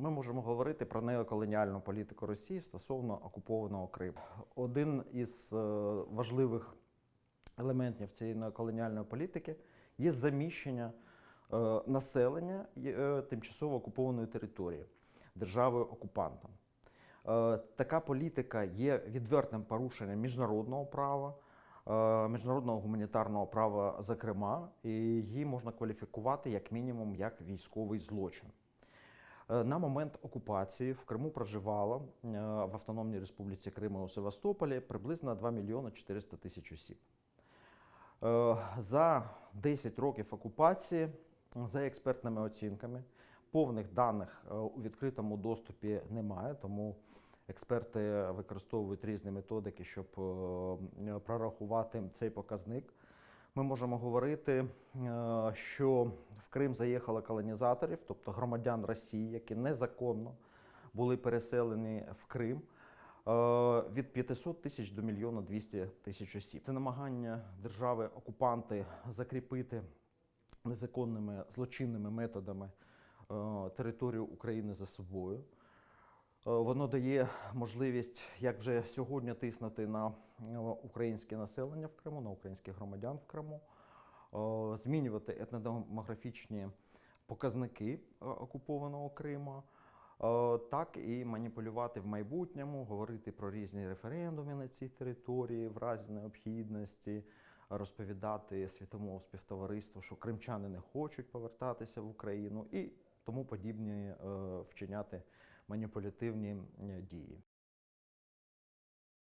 Ми можемо говорити про неоколоніальну політику Росії стосовно окупованого Криму. Один із е, важливих елементів цієї неоколоніальної політики є заміщення е, населення е, тимчасово окупованої території державою окупантом. Така політика є відвертим порушенням міжнародного права, міжнародного гуманітарного права, зокрема, і її можна кваліфікувати як мінімум як військовий злочин. Е, На момент окупації в Криму проживало е, в Автономній Республіці Крим у Севастополі приблизно 2 мільйони 400 тисяч осіб. Е, За 10 років окупації, за експертними оцінками, повних даних у відкритому доступі немає, тому експерти використовують різні методики, щоб прорахувати цей показник. Ми можемо говорити, що Крим заїхало колонізаторів, тобто громадян Росії, які незаконно були переселені в Крим. е, Від 500 тисяч до мільйона 200 тисяч осіб. Це намагання держави-окупанти закріпити незаконними злочинними методами е, територію України за собою. Е, Воно дає можливість, як вже сьогодні, тиснути на українське населення в Криму, на українських громадян в Криму, змінювати етнодемографічні показники е, окупованого Криму, так і маніпулювати в майбутньому, говорити про різні референдуми на цій території в разі необхідності, розповідати світовому співтовариству, що кримчани не хочуть повертатися в Україну і тому подібні е, вчиняти маніпулятивні е, дії.